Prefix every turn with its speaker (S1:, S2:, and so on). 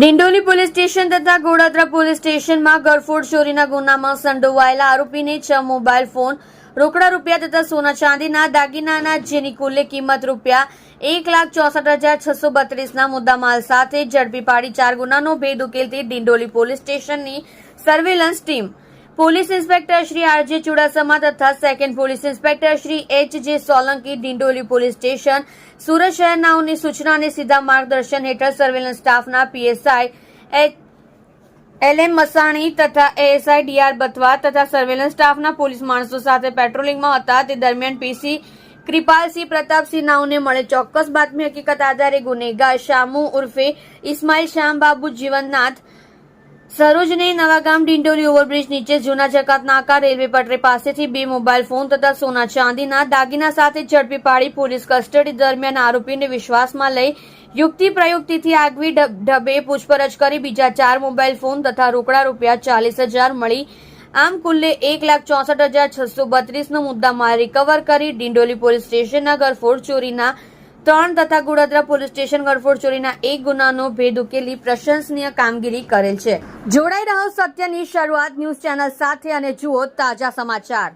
S1: Dindoli police station તથા Godadara police સ્ટેશનમાં ગરફોડ ચોરીના ગુનામાં સંડોવાયેલા આરોપીને છ મોબાઈલ ફોન, રોકડા રૂપિયા તથા સોના ચાંદીના દાગીનાના, જેની કુલ્લે કિંમત રૂપિયા એક લાખ ચોસઠ હજાર છસો બત્રીસના મુદ્દામાલ સાથે ઝડપી પાડી ચાર ગુનાનો ભેદ ઉકેલતી ડિંડોલી પોલીસ સ્ટેશનની surveillance team. Police inspector Shri RJ Chudasama તથા second police inspector Shri H J Solanki, Dindoli police station, Surat શહેરનાઓની સૂચના અને સીધા માર્ગદર્શન હેઠળ સર્વેલન્સ સ્ટાફના PSI, H L M Masani તથા એએસઆઈ ડીઆર બથવા તથા સર્વેલન્સ સ્ટાફના પોલીસ માણસો સાથે પેટ્રોલિંગમાં હતા. તે દરમિયાન પીસી કૃપાલસિંહ પ્રતાપસિંહ નાવને મળે ચોક્કસ બાતમી હકીકત આધારે ગુનેગાર શામુ ઉર્ફે ઇસ્માઇલ શ્યામબાબુ જીવનનાથ સરોજને નવાગામ ડિંડોલી ઓવરબ્રિજ નીચે જૂના જકાત નાકા રેલવે પટરી પાસેથી બે મોબાઈલ ફોન તથા સોના ચાંદીના દાગીના સાથે ઝડપી પાડી પોલીસ કસ્ટડી દરમિયાન આરોપીને વિશ્વાસમાં લઈ યુક્તિ પ્રયુક્તિથી આગવી ઢબ- પૂછપરછ કરી બીજા ચાર મોબાઈલ ફોન તથા રોકડા રૂપિયા ચાલીસ હજાર મળી. આમ કુલ્લે એક લાખ ચોસઠ હજાર છસો બત્રીસનો મુદ્દામાલ રિકવર કરી ડિંડોલી પોલીસ સ્ટેશનના ગરફોડ ચોરીના ત્રણ તથા ગુડોદરા પોલીસ સ્ટેશન ગરફોડ ચોરીના એક ગુનાનો ભેદ ઉકેલી પ્રશંસનીય કામગીરી કરેલ છે. જોડાઈ રહો સત્યની શરૂઆત ન્યૂઝ ચેનલ સાથે અને જુઓ તાજા સમાચાર.